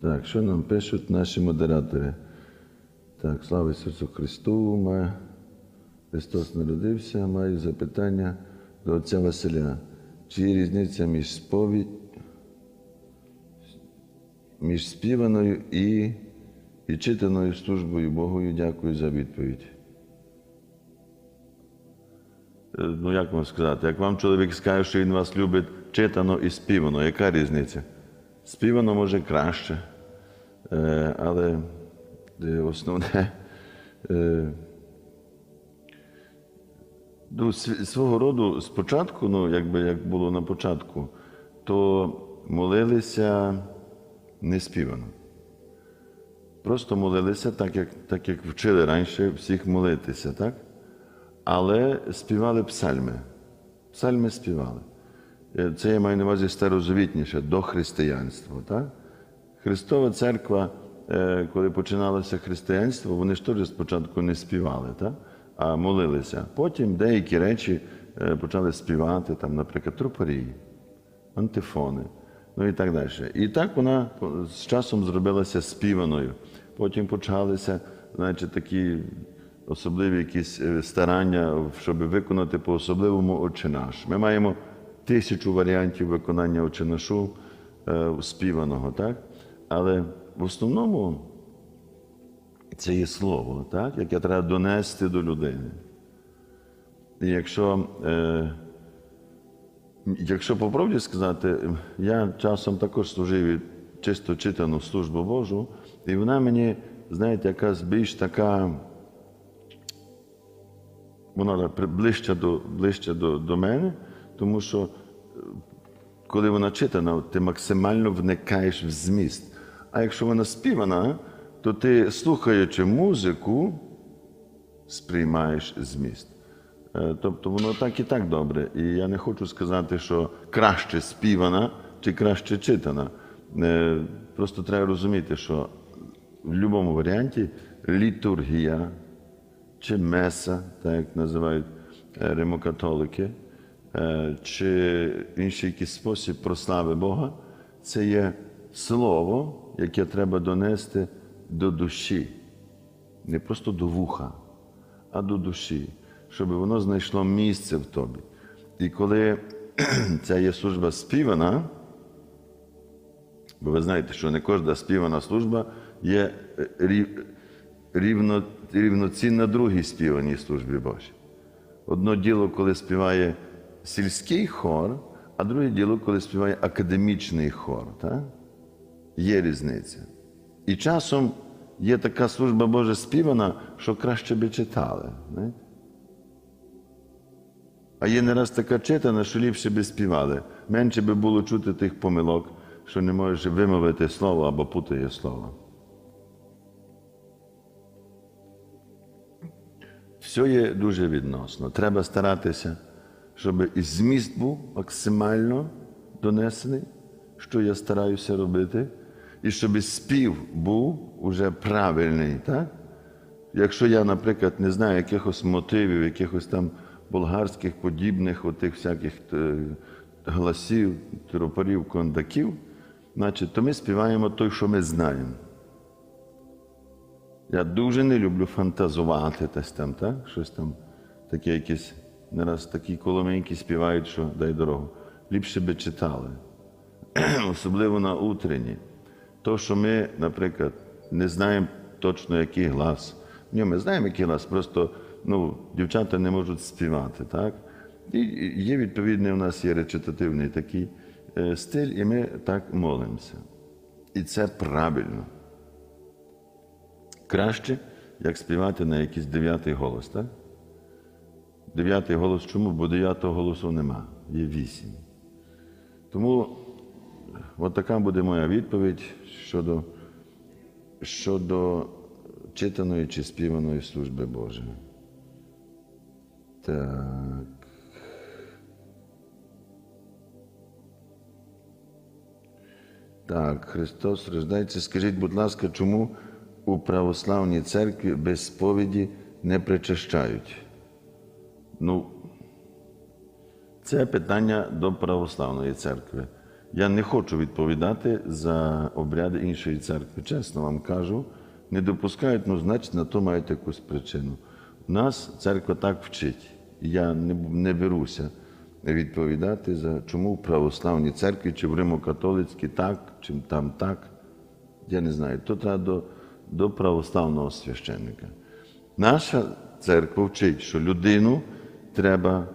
Так, що нам пишуть наші модератори? Так, слава Ісусу Христу, має... Христос народився, маю запитання до отця Василя. Чи є різниця між сповідь, між співаною і, і читаною службою Богою? Дякую за відповідь. Е, Ну, як вам сказати, як вам чоловік скаже, що він вас любить читано і співано, яка різниця? Співано може краще, Е, але е, основне. е, Ну, свого роду спочатку, ну, якби як було на початку, то молилися не співано. Просто молилися так, як, так, як вчили раніше всіх молитися, так? Але співали псальми. Псальми співали. Е, Це я маю на увазі старозавітніше, до християнства. Так? Христова церква, е, коли починалося християнство, вони ж теж спочатку не співали, так? а молилися. Потім деякі речі е, почали співати, там, наприклад, тропарії, антифони, ну і так далі. І так вона з часом зробилася співаною. Потім почалися значить, такі особливі якісь старання, щоб виконати по особливому «Отче наш». Ми маємо тисячу варіантів виконання «Отче е, співаного, так? Але в основному це є слово, так? яке треба донести до людини. І якщо, е, якщо по правді сказати, я часом також служив і чисто читану службу Божу, і вона мені, знаєте, якась більш така, вона ближче до, ближче до, до мене, тому що коли вона читана, ти максимально вникаєш в зміст. А якщо вона співана, то ти, слухаючи музику, сприймаєш зміст. Е, Тобто воно так і так добре. І я не хочу сказати, що краще співана чи краще читана. Е, Просто треба розуміти, що в будь-якому варіанті літургія чи меса, так як називають е, римокатолики, чи інший якийсь спосіб прослави Бога, це є слово, яке треба донести до душі, не просто до вуха, а до душі, щоб воно знайшло місце в тобі. І коли ця є служба співана, бо ви знаєте, що не кожна співана служба є е, рівно, рівноцінна другій співаній службі Божій. Одно діло, коли співає сільський хор, а друге діло, коли співає академічний хор. Так? Є різниця. І часом є така служба Божа співана, що краще би читали. Знаєте? А є не раз така читана, що ліпше би співали. Менше би було чути тих помилок, що не можеш вимовити слово або путає слово. Все є дуже відносно. Треба старатися, щоб і зміст був максимально донесений, що я стараюся робити, і щоб спів був уже правильний. Так? Якщо я, наприклад, не знаю якихось мотивів, якихось там болгарських подібних, отих всяких е, гласів, тропарів, кондаків, значить, то ми співаємо той, що ми знаємо. Я дуже не люблю фантазувати десь там, так? Щось там таке якесь, не раз такі коломенькі співають, що дай дорогу. Ліпше би читали. Особливо на утренні. То, що ми, наприклад, не знаємо точно, який глас. Ні, ми знаємо, який глас, просто ну, дівчата не можуть співати, так? І є відповідний у нас є речитативний такий е, стиль, і ми так молимося. І це правильно. Краще, як співати на якийсь дев'ятий голос, так? Дев'ятий голос чому? Бо дев'ятого голосу нема, є вісім. Тому от така буде моя відповідь щодо, щодо читаної чи співаної служби Божої. Так. Так, Христос рождається. Скажіть, будь ласка, чому у православній церкві без сповіді не причащають? Ну, це питання до православної церкви. Я не хочу відповідати за обряди іншої церкви. Чесно вам кажу, не допускають, ну, значить, на то мають якусь причину. Нас церква так вчить. Я не, не беруся відповідати за чому в православній церкві чи в Римо-католицькій так, чи там так. Я не знаю. То треба до, до православного священника. Наша церква вчить, що людину треба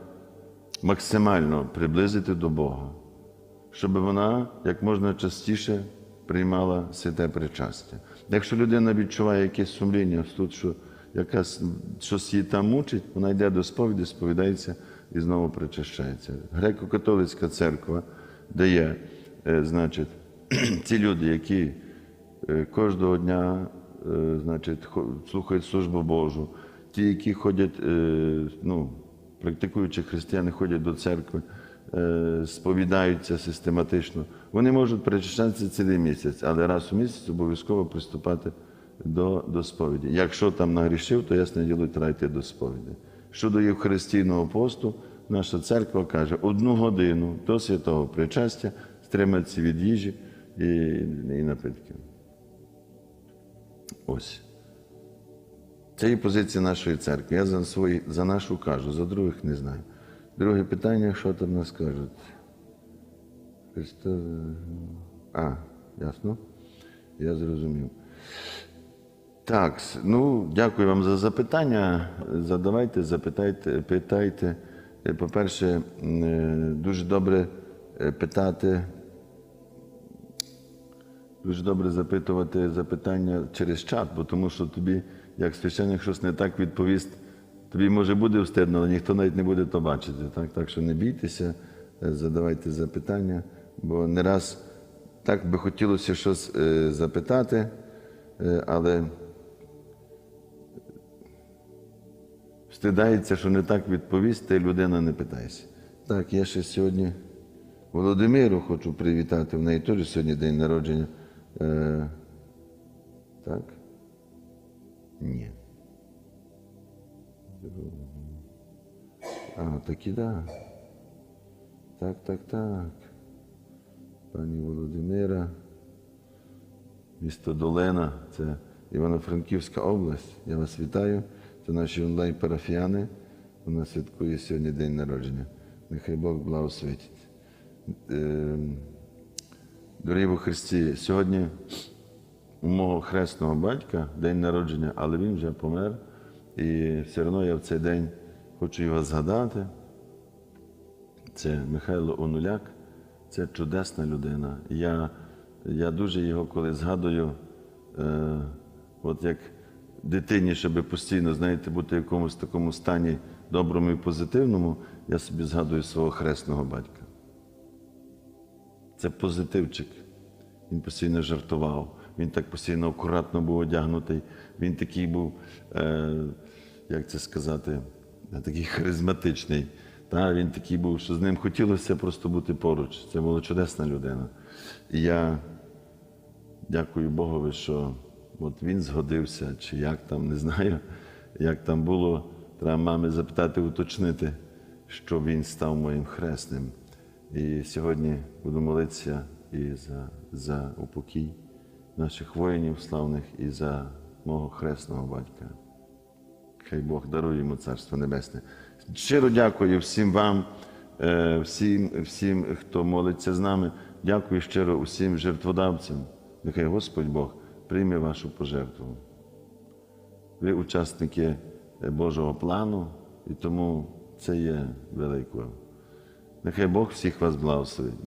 максимально приблизити до Бога, щоб вона як можна частіше приймала святе причастя. Якщо людина відчуває якесь сумління тут, що якась щось її там мучить, вона йде до сповіді, сповідається і знову причащається. Греко-католицька церква дає, е, значить, ці люди, які е, кожного дня е, значить, слухають службу Божу, ті, які ходять, ну, практикуючи християни, ходять до церкви, е, сповідаються систематично, вони можуть причащатися цілий місяць, але раз у місяць обов'язково приступати до, до сповіді. Якщо там нагрішив, то ясне діло, треба йти до сповіді. Щодо Євхаристійного посту, наша церква каже, одну годину до святого причастя стриматися від їжі і, і напитків. Ось. Це і позиція нашої церкви. Я за, свої, за нашу кажу, за других не знаю. Друге питання, що там нас кажуть? Христос... А, ясно? Я зрозумів. Так, ну, дякую вам за запитання. Задавайте, запитайте, питайте. Е, По-перше, е, дуже добре е, питати, дуже добре запитувати запитання через чат, бо тому що тобі, як священник, щось не так відповість, тобі може буде встидно, але ніхто навіть не буде то бачити. Так, так що не бійтеся, е, задавайте запитання, бо не раз так би хотілося щось е, запитати, е, але стидається, що не так відповість, та людина не питайся. Так, я ще сьогодні Володимиру хочу привітати. В неї теж сьогодні день народження. Так? Ні. А, так да. Так, так, так. Пані Володимира, місто Долена, це Івано-Франківська область. Я вас вітаю. Це наші онлайн-парафіяни. Нас святкує сьогодні день народження. Нехай Бог благословить. Е, Дорогі во Христі, сьогодні у мого хресного батька день народження, але він вже помер. І все одно я в цей день хочу його згадати. Це Михайло Онуляк, це чудесна людина. Я, я дуже його коли згадую, е, от як дитині, щоб постійно, знаєте, бути в якомусь такому стані доброму і позитивному, я собі згадую свого хресного батька. Це позитивчик. Він постійно жартував, він так постійно акуратно був одягнутий. Він такий був, е, як це сказати, такий харизматичний. Та, він такий був, що з ним хотілося просто бути поруч. Це була чудесна людина. І я дякую Богові, що от він згодився, чи як там, не знаю, як там було. Треба мами запитати, уточнити, що він став моїм хресним. І сьогодні буду молитися і за, за упокій наших воїнів славних, і за мого хресного батька. Хай Бог дарує йому Царство Небесне. Щиро дякую всім вам, е, всім, всім, хто молиться з нами. Дякую щиро усім жертводавцям. Нехай Господь Бог прийме вашу пожертву. Ви учасники е, Божого плану, і тому це є великою. Нехай Бог всіх вас благословить.